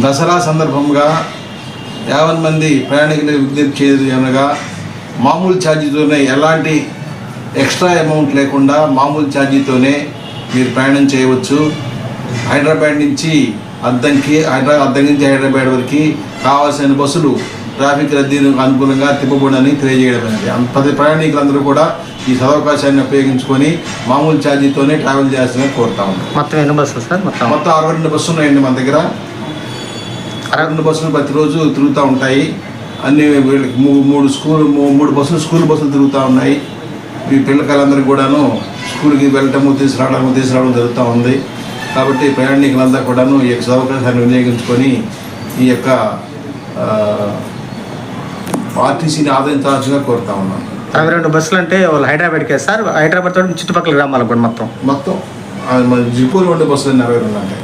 దసరా సందర్భంగా యావన్ మంది ప్రయాణికులు విజ్ఞప్తి చేయదు అనగా మామూలు ఛార్జీతోనే ఎలాంటి ఎక్స్ట్రా అమౌంట్ లేకుండా మామూలు ఛార్జీతోనే మీరు ప్రయాణం చేయవచ్చు. హైదరాబాద్ నుంచి అద్దంకి హైదరా అద్దం నుంచి హైదరాబాద్ వరకు కావాల్సిన బస్సులు ట్రాఫిక్ రద్దీకి అనుకూలంగా తిప్పబడినని తెలియజేయడమైనది ప్రతి ప్రయాణికులందరూ కూడా ఈ సదవకాశాన్ని ఉపయోగించుకొని మామూలు ఛార్జీతోనే ట్రావెల్ చేయాల్సిందిగా కోరుతా ఉన్నాం. మొత్తం ఎన్ని బస్సులు సార్? మొత్తం మొత్తం అరవై రెండు బస్సులు ఉన్నాయండి మన దగ్గర. రెండు బస్సులు ప్రతిరోజు తిరుగుతూ ఉంటాయి. అన్ని వీళ్ళకి మూడు స్కూల్ మూడు బస్సులు స్కూల్ బస్సులు తిరుగుతూ ఉన్నాయి. ఈ పిల్లకాయలందరికీ కూడాను స్కూల్కి వెళ్ళటము తీసుకురావడము తీసుకురావడం జరుగుతూ ఉంది. కాబట్టి ప్రయాణికులంతా కూడాను ఈ యొక్క సౌకర్యాన్ని వినియోగించుకొని ఈ యొక్క ఆర్టీసీని ఆదరించాల్సిందిగా కోరుతా ఉన్నాను. అరవై రెండు బస్సులు అంటే వాళ్ళు హైదరాబాద్కే సార్? హైదరాబాద్ తోటి చుట్టుపక్కల గ్రామాలకు కూడా మొత్తం? మొత్తం జిపూర్ ఉండే బస్సులు అరవై రెండు ఉంటాయి?